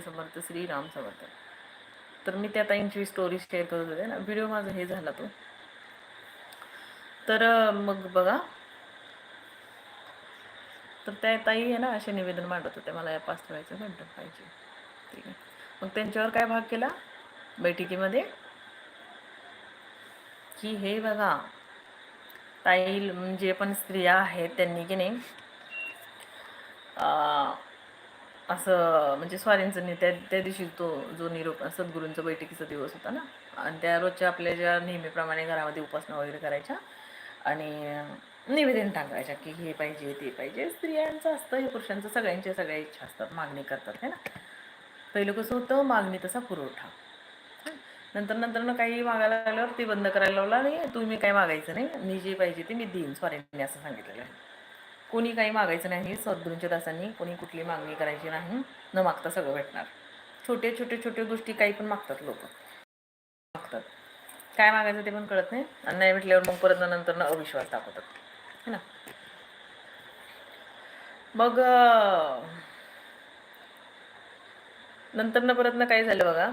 सूर्य समर्थ श्री राम समर्थ. तर मी त्या ताईंची स्टोरी शेअर करत होते ना. व्हिडिओ माझा हे झाला तो. तर मग बघा. तर त्या ताई आहे ना असे निवेदन मांडत होते मला या पाच तोळ्याचं गंठन पाहिजे. ठीक आहे. मग त्यांच्यावर काय भाग केला? बैठकीमध्ये? की हे बघा. ताई जे पण स्त्रिया आहेत त्यांनी की नाही अं, असं म्हणजे स्वारींचं त्या त्या दिवशी तो जो निरोप सद्गुरूंचा बैठकीचा दिवस होता ना आणि त्या रोजच्या आपल्या ज्या नेहमीप्रमाणे घरामध्ये उपासना वगैरे करायच्या आणि निवेदन टाकायच्या की हे पाहिजे ते पाहिजे. स्त्रियांचं असतं हे पुरुषांचं सगळ्यांच्या सगळ्या इच्छा असतात मागणी करतात है ना? पहिलं कसं होतं मागणी तसा पुरवठा. नंतर नंतर ना काही मागायला लागल्यावर ते बंद करायला लावला नाही तुम्ही काय मागायचं नाही मी जे पाहिजे ते मी देईन स्वारींनी असं सांगितलेलं आहे. कोणी काही मागायचं नाही सद्गुरूंच्या दासांनी कोणी कुठली मागणी करायची नाही न मागता सगळं भेटणार. छोटे छोटे छोटे गोष्टी काही पण मागतात लोक. मागतात. काय मागायचं ते पण कळत नाही. आणि नाही भेटल्यावर मग परत नंतर अविश्वास दाखवतात. है ना? मग नंतर न परत ना काय झालं बघा?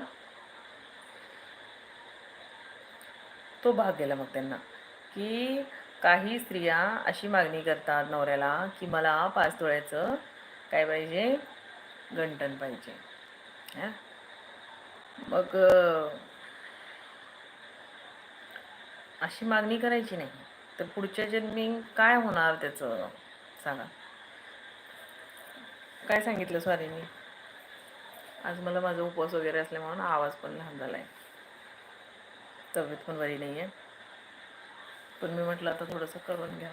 तो भाग गेला मग त्यांना की काही स्त्रिया अशी मागणी करतात नवऱ्याला की मला पाच तोळ्याचं काय पाहिजे? गंटन पाहिजे. मग अशी मागणी करायची नाही. तर पुढच्या जन्मी काय होणार त्याचं? सांगा. काय सांगितलं स्वारींनी आज मला माझा उपवास वगैरे असल्यामुळे आवाज पण लहान झाला आहे तब्येत पण बरी नाही आहे पण मी म्हटलं आता थोडंसं करून घ्या.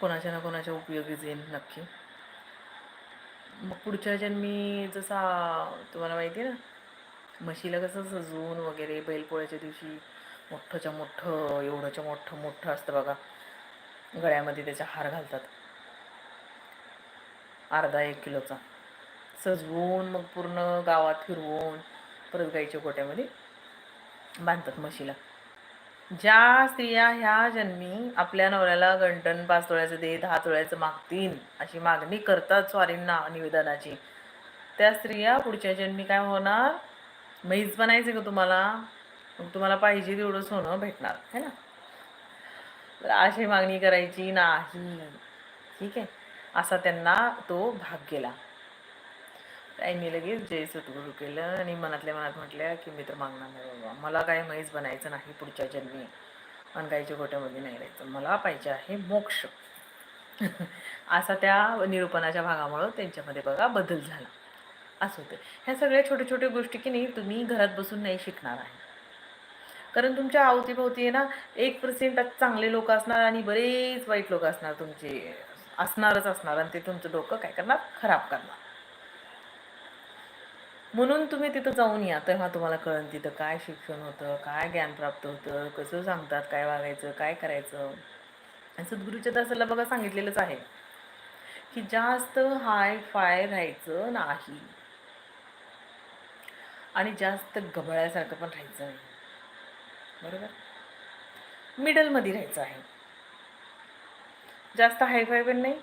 कोणाच्या ना कोणाच्या उपयोगी येईल नक्की. मग पुढच्या जन्मी जसा तुम्हाला माहिती आहे ना म्हशीला कसं सजवून वगैरे बैलपोळ्याच्या दिवशी मोठंच्या मोठं एवढंच्या मोठं मोठं असतं बघा. गळ्यामध्ये त्याचा हार घालतात. अर्धा एक किलोचा. सजवून मग पूर्ण गावात फिरवून परत गाईच्या गोट्यामध्ये बांधतात म्हशीला. ज्या स्त्रिया ह्या जन्मी आपल्या नवऱ्याला गंटन पाच तोळ्याचं दे दहा तोळ्याचं मागतील अशी मागणी करतात स्वारींना निवेदनाची. त्या स्त्रिया पुढच्या जन्मी काय होणार? म्हैस बनायचे का तुम्हाला? मग तुम्हाला पाहिजे तेवढं सोनं भेटणार है ना? तर अशी मागणी करायची नाही. ठीक आहे? असा त्यांना तो भाग गेला. ताईंनी लगेच जय सद्गुरू केलं आणि मनातल्या मनात म्हटल्या की मी तर मागणार नाही बाबा. मला काय म्हैस बनायचं नाही पुढच्या जन्मी. आणि गायच्या गोट्यामध्ये नाही राहायचं. मला पाहिजे आहे मोक्ष. असा त्या निरूपणाच्या भागामुळं त्यांच्यामध्ये बघा बदल झाला. असं होतं. ह्या सगळ्या छोट्या छोट्या गोष्टी की नाही तुम्ही घरात बसून नाही शिकणार आहे. कारण तुमच्या अवतीभोवती आहे ना एक पर्सेंट चांगले लोक असणार आणि बरेच वाईट लोक असणार तुमचे. असणारच असणार आणि ते तुमचं डोकं काय करणार? खराब करणार. म्हणून तुम्ही तिथं जाऊन या. तेव्हा तुम्हाला कळन तिथं काय शिक्षण होतं काय ज्ञान प्राप्त होतं कसं सांगतात काय वागायचं काय करायचं. आणि सद्गुरूच्या दासाला बघा सांगितलेलंच आहे की जास्त हाय फाय राहायचं नाही. आणि जास्त गबळ्यासारखं पण राहायचं नाही. बरोबर? मिडलमध्ये राहायचं आहे. जास्त हायफाय पण नाही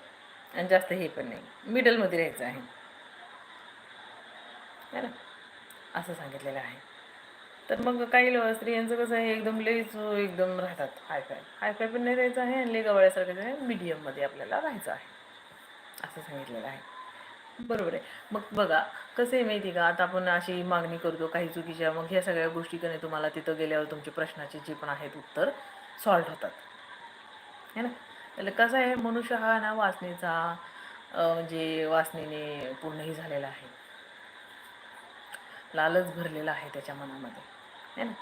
आणि जास्त हे पण नाही. मिडलमध्ये राहायचं आहे. है ना? असं सांगितलेलं आहे. तर मग काही लो- स्त्रियांचं कसं आहे एकदम लईच एकदम राहतात हायफाय हायफाय पण नाही राहायचं आहे आणि लई गवळ्यासारखं आहे मीडियममध्ये आपल्याला राहायचं आहे. असं सांगितलेलं आहे. बरोबर आहे. मग बघा कसं आहे माहिती आहे का? आता आपण अशी मागणी करतो काही चुकीच्या मग ह्या सगळ्या गोष्टी कने तुम्हाला तिथं गेल्यावर तुमचे प्रश्नाचे जे पण आहेत उत्तर सॉल्ट होतात. है ना? त्याला कसं आहे मनुष्य हा ना वासनेचा म्हणजे वासनेने पूर्णही झालेला आहे. लालच भरलेला आहे त्याच्या मनामध्ये. है ना?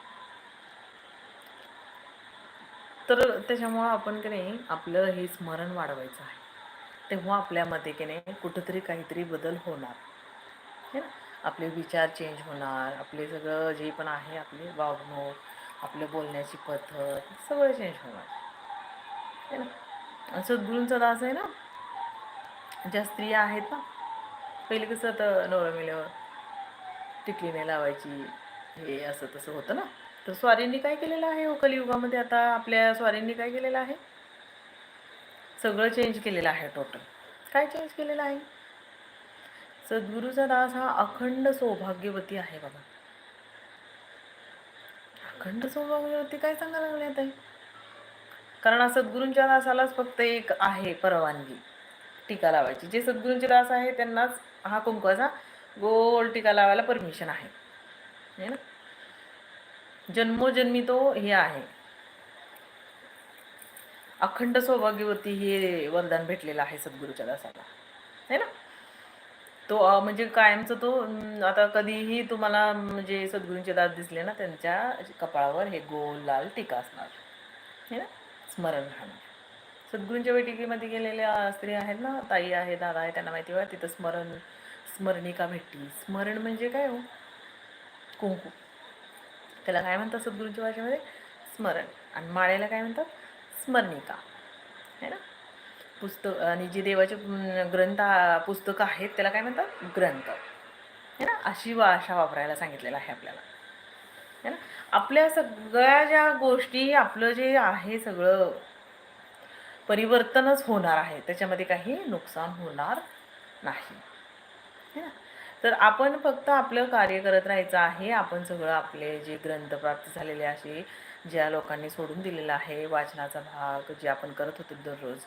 तर त्याच्यामुळं आपण की नाही आपलं हे स्मरण वाढवायचं आहे. तेव्हा आपल्यामध्ये की नाही कुठंतरी काहीतरी बदल होणार. है ना? आपले विचार चेंज होणार. आपले सगळं जे पण आहे आपले वागणूक आपलं बोलण्याची पद्धत सगळं चेंज होणार. है ना? आणि सद्गुरूंचा दास आहे ना? ज्या स्त्रिया आहेत ना? पहिले कसं आता नवरा मिल्यावर? टिकली नाही लावायची. हे असं तसं होतं ना. तर स्वारींनी काय केलेलं आहे हो कलियुगामध्ये? आता आपल्या स्वारींनी काय केलेलं आहे? सगळं चेंज केलेलं आहे टोटल काय चेंज केलेलं आहे? सद्गुरूचा दास हा अखंड सौभाग्यवती आहे बाबा अखंड सौभाग्यवती काय सांगायला लागले आता? कारण हा सद्गुरूंच्या दासालाच फक्त एक आहे परवानगी. टीका लावायची. जे सद्गुरूंचे दास आहे त्यांनाच हा कुंकवाचा गोल टीका लावायला परमिशन आहे. है ना? जन्मोजन्मी तो हे आहे. अखंड सौभाग्यवती हे वरदान भेटलेलं आहे सद्गुरूच्या दासाला. है ना? तो म्हणजे कायमचं तो आता कधीही तुम्हाला म्हणजे सद्गुरूंचे दास दिसले ना त्यांच्या कपाळावर हे गोल लाल टीका असणार. है ना? स्मरण राहणार. सद्गुरूंच्या बैठकीमध्ये गेलेल्या स्त्री आहेत ना ताई आहे दादा आहे त्यांना माहिती आहे तिथं स्मरण स्मरणिका भेटली स्मरण म्हणजे काय हो? कुंकू. त्याला काय म्हणतात सद्गुरूंच्या भाषेमध्ये? स्मरण. आणि माळ्याला काय म्हणतात? स्मरणिका. है ना? पुस्तक आणि जे देवाचे ग्रंथ पुस्तकं आहेत त्याला काय म्हणतात? ग्रंथ. है ना? अशी भाषा वापरायला सांगितलेलं आहे आपल्याला. है ना? आपल्या सगळ्या ज्या गोष्टी आपलं जे आहे सगळं परिवर्तनच होणार आहे. त्याच्यामध्ये काही नुकसान होणार नाही. है ना? तर आपण फक्त आपलं कार्य करत राहायचं आहे. आपण सगळं आपले जे ग्रंथ प्राप्त झालेले असे ज्या लोकांनी सोडून दिलेला आहे वाचनाचा भाग जे आपण करत होतो दररोज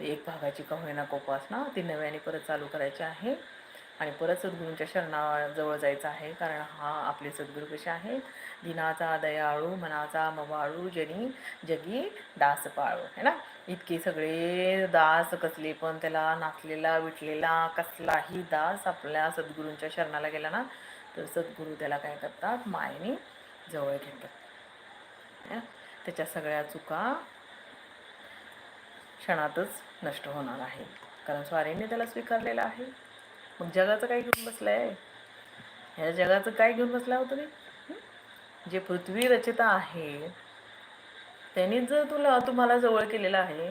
एक भागाची का होईना कोपासना ती नव्याने परत चालू करायची आहे. आणि परत सद्गुरूंच्या शरणाजवळ जायचं आहे कारण हा आपले सद्गुरू कसे आहेत? दिनाचा दयाळू मनाचा मवाळू जनी जगी दास पाळू है ना? इतके सगळे दास कसले पण त्याला नाचलेला विटलेला कसलाही दास आपल्या सद्गुरूंच्या शरणाला गेला ना तर सद्गुरू त्याला काय करतात? मायेने जवळ घेतात. त्याच्या सगळ्या चुका क्षणातच नष्ट होणार आहे कारण स्वारीने त्याला स्वीकारलेलं आहे. मग जगाचं काय घेऊन बसलंय? ह्या जगाचं काय घेऊन बसला होतं तुम्ही? जे पृथ्वी रचिता आहे त्यांनीच जर तुला तुम्हाला जवळ केलेलं आहे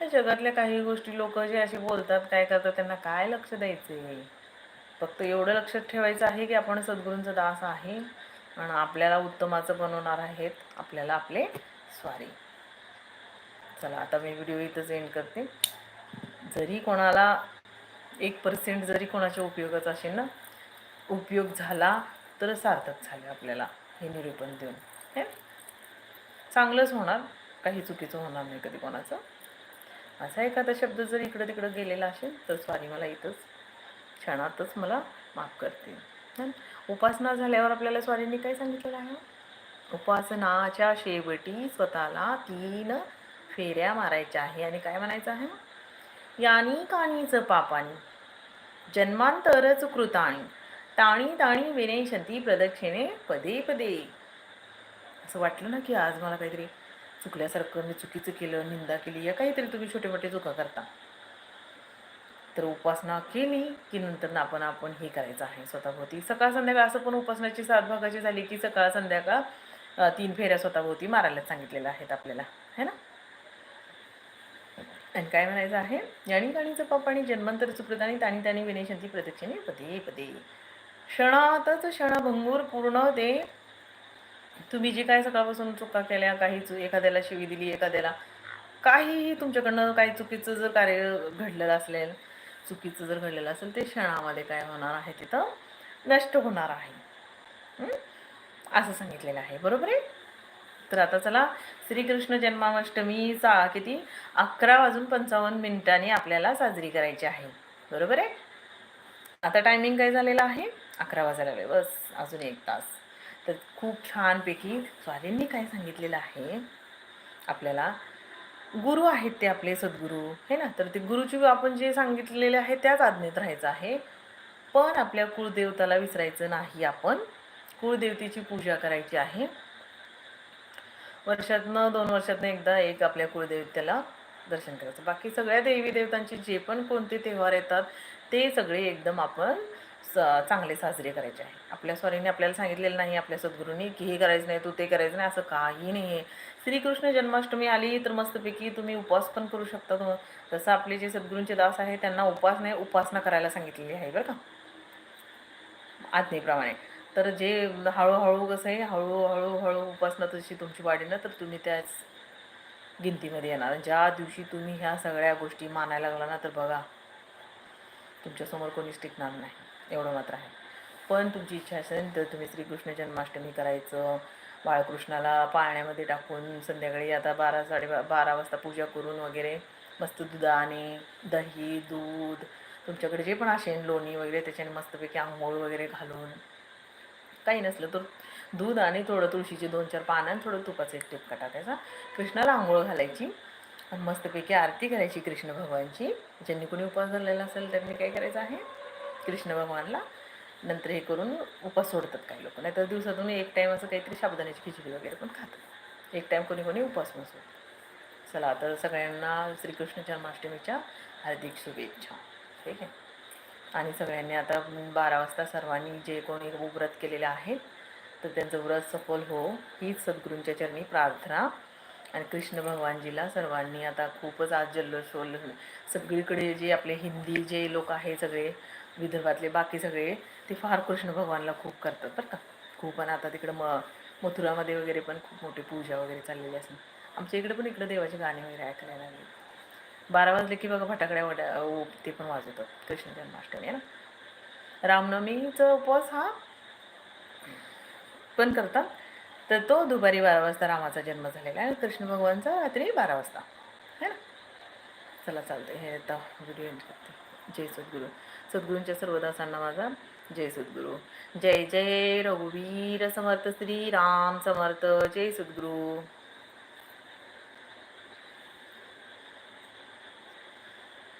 या जगातल्या काही गोष्टी लोक जे असे बोलतात काय करतात त्यांना काय लक्ष द्यायचे फक्त एवढं लक्षात ठेवायचं आहे की आपण सद्गुरूंचा दास आहे आणि आपल्याला उत्तमाचं बनवणार आहेत आपल्याला आपले स्वारी. चला आता मी व्हिडिओ इथंच एंड करते. जरी कोणाला एक पर्सेंट जरी कोणाच्या उपयोगाचा असेल ना उपयोग झाला तर सार्थक झाले आपल्याला हे निरूपण देऊन. हे? चांगलंच होणार काही चुकीचं होणार नाही कधी कोणाचं. असा एखादा शब्द जर इकडं तिकडं गेलेला असेल तर स्वारी मला इथंच क्षणातच मला माफ करते हं? उपासना झाल्यावर आपल्याला स्वारींनी काय सांगितलेलं आहे उपासनाच्या शेवटी स्वतःला तीन फेऱ्या मारायच्या आहे. आणि काय म्हणायचं आहे? यानी कानीच पापानी. जन्मांतरच कृताणी. ताणी ताणी विनयशंती प्रदक्षिणे पदे पदे. असं वाटलं ना की आज मला काहीतरी चुकल्यासारखं मी चुकीचं केलं निंदा केली या काहीतरी तुम्ही छोटे मोठे चुका करता. तर उपासना केली की नंतर ना आपण आपण हे करायचं आहे स्वतःभोवती. सकाळ संध्याकाळ असं पण उपासनाची सात भागाची झाली की सकाळ संध्याकाळ तीन फेऱ्या स्वतःभोवती मारायला सांगितलेल्या आहेत आपल्याला. है ना? आणि काय म्हणायचं आहे? याणी गाणीचं पाप आणि जन्मांतर सुकृत आणि त्याने ताणी प्रदक्षिणे पदे पदे. क्षणातच क्षणभंगूर पूर्ण ते तुम्ही जे काय सकाळपासून चुका केल्या काही चु एखाद्याला शिवी दिली एखाद्याला काहीही तुमच्याकडनं काही चुकीचं जर कार्य घडलेलं असेल चुकीचं जर घडलेलं असेल ते क्षणामध्ये काय होणार आहे तिथं? नष्ट होणार आहे. असं सांगितलेलं आहे. बरोबर आहे? तर आता चला श्रीकृष्ण जन्माष्टमीचा किती? अकरा वाजून पंचावन्न मिनिटांनी आपल्याला साजरी करायची आहे. बरोबर आहे? आता टायमिंग काय झालेलं आहे? अकरा वाजायला वेळ बस अजून एक तास. तर खूप छानपैकी स्वारींनी काय सांगितलेलं आहे? आपल्याला गुरु आहेत ते आपले सद्गुरू हे ना? तर ते गुरुची आपण जे सांगितलेले आहे त्याच आज्ञेत राहायचं आहे. पण आपल्या कुळदेवताला विसरायचं नाही. आपण कुळदेवतेची पूजा करायची आहे. वर्षातनं दोन वर्षातनं एकदा एक आपल्या कुळदेवतेला दर्शन करायचं. बाकी सगळ्या देवी देवतांचे जे पण कोणते तेव्हार येतात ते सगळे एकदम आपण स चांगले साजरे करायचे आहे. आपल्या स्वारीने आपल्याला सांगितलेलं नाही आपल्या सद्गुरूंनी की हे करायचं नाही तू ते करायचं नाही असं काही नाही आहे. श्रीकृष्ण जन्माष्टमी आली तर मस्तपैकी तुम्ही उपवास पण करू शकता. तुम्ही तसं आपले जे सद्गुरूंचे दास आहे त्यांना उपास नाही उपासना करायला सांगितलेली आहे बरं का? आज्ञेप्रमाणे. तर जे हळूहळू कसं आहे हळूहळू हळू उपासना तशी तुमची वाढेल ना तर तुम्ही त्याच गिनतीमध्ये येणार. ज्या दिवशी तुम्ही ह्या सगळ्या गोष्टी मानायला लागला ना तर बघा तुमच्यासमोर कोणीच टिकणार नाही. एवढं मात्र आहे. पण तुमची इच्छा असेल तर तुम्ही श्रीकृष्ण जन्माष्टमी करायचं बाळकृष्णाला पाण्यामध्ये टाकून संध्याकाळी आता बारा साडे बारा वाजता पूजा करून वगैरे मस्त दुधाने दही दूध तुमच्याकडे जे पण असेल लोणी वगैरे त्याच्याने मस्तपैकी आंघोळ वगैरे घालून काही नसलं तर दूध आणि थोडं तुळशीचे दोन चार पानं आणि थोडं तुपाचं एक टिपका टाकायचा कृष्णाला आंघोळ घालायची. आणि मस्तपैकी आरती करायची कृष्ण भगवानची. ज्यांनी कोणी उपवास धरलेला असेल त्यांनी काय करायचं आहे? कृष्ण भगवानला नंतर हे करून उपास सोडतात काही लोक. नाहीतर दिवसातून एक टाईम असं काहीतरी साबुदाण्याची खिचडी वगैरे पण खातात. एक टाईम कोणी कोणी उपास पण सोडतात. चला तर सगळ्यांना श्रीकृष्ण जन्माष्टमीच्या हार्दिक शुभेच्छा. ठीक आहे? आणि सगळ्यांनी आता बारा वाजता सर्वांनी जे कोणी व्रत केलेले आहेत तर त्यांचं व्रत सफल हो हीच सद्गुरूंच्या चरणी प्रार्थना. आणि कृष्ण भगवानजीला सर्वांनी आता खूपच आज जल्लोषोल सगळीकडे जे आपले हिंदी जे लोक आहे सगळे विदर्भातले बाकी सगळे ते फार कृष्ण भगवानला खूप करतात बरं का. खूप आणि आता तिकडं म मथुरामध्ये वगैरे पण खूप मोठी पूजा वगैरे चाललेली असेल. आमच्या इकडे पण इकडे देवाचे गाणे वगैरे ऐकायला लागले. बारा वाजले की बघा फटाकड्या वड्या ते पण वाजवतात. कृष्ण जन्माष्टमी आहे ना? रामनवमीचा उपवास हा पण करतात. तर तो दुपारी बारा वाजता रामाचा जन्म झालेला आहे. कृष्ण भगवानचा रात्री बारा वाजता. है ना? चला चालतं हे आता व्हिडिओ एंड करते. जय सद्गुरू. सद्गुरूंच्या सर्व दासांना माझा जय सद्गुरू. जय जय. रघुवीर समर्थ श्री राम समर्थ. जय सद्गुरू.